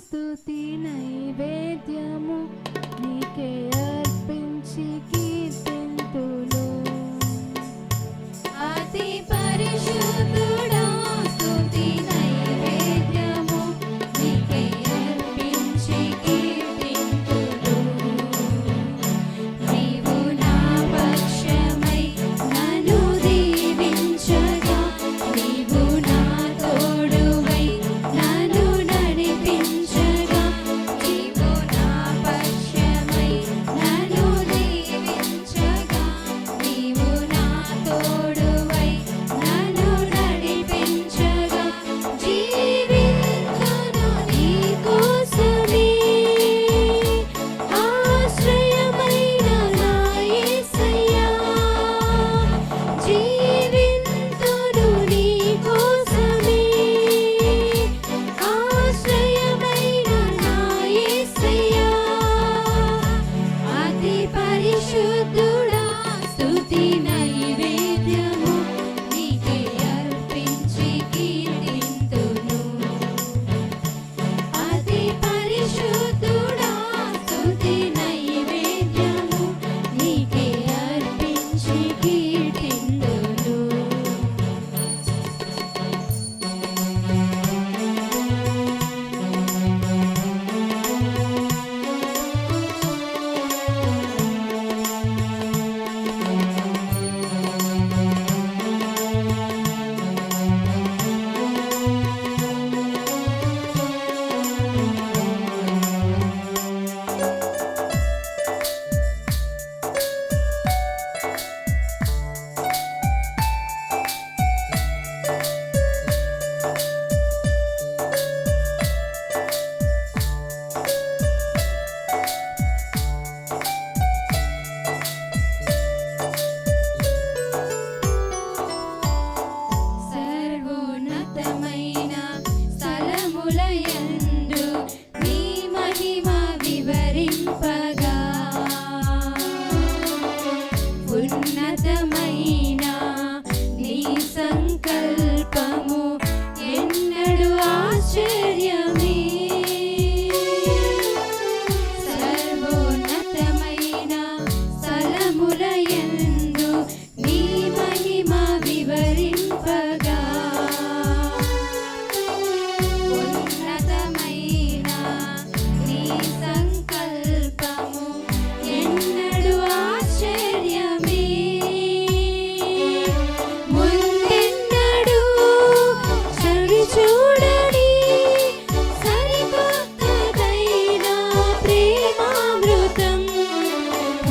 స్తుతి నైవేద్యము నీకే అర్పించి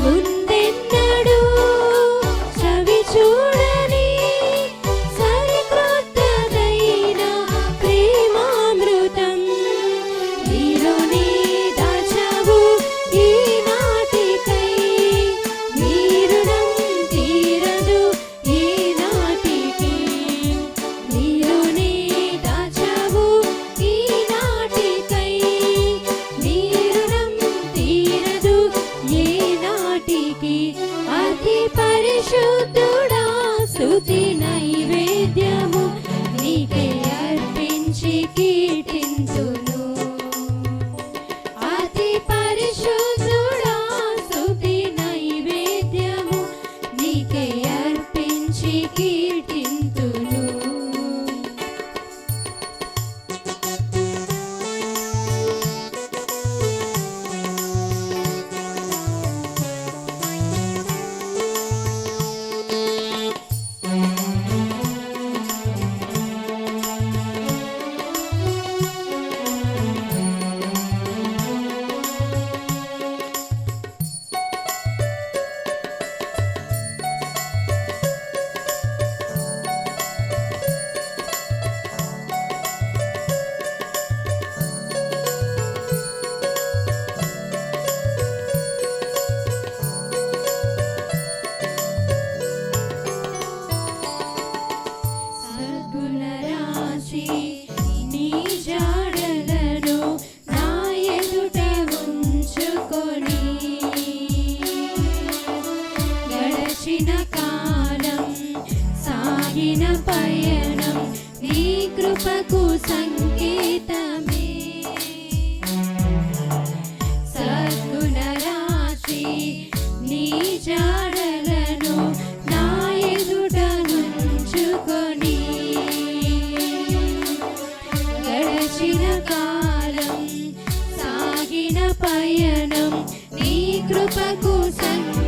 Food. కృపకు సంకేతమే. నీ జాడలను నా ఎదుట నుంచుకొని గడచిన పయనం నీ కృపకు సంకేతం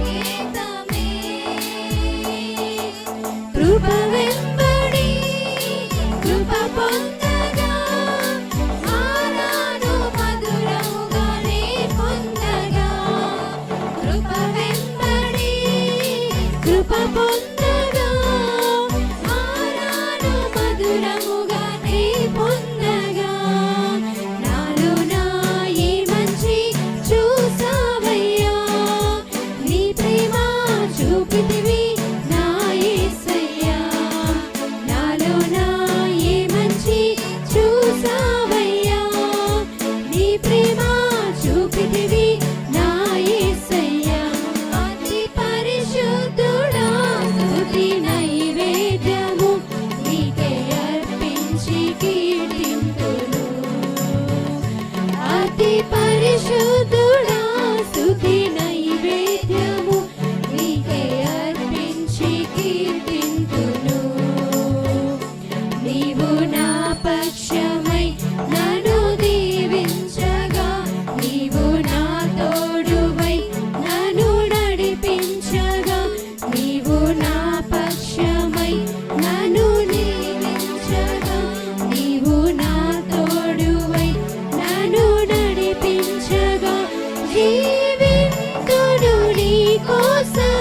Because.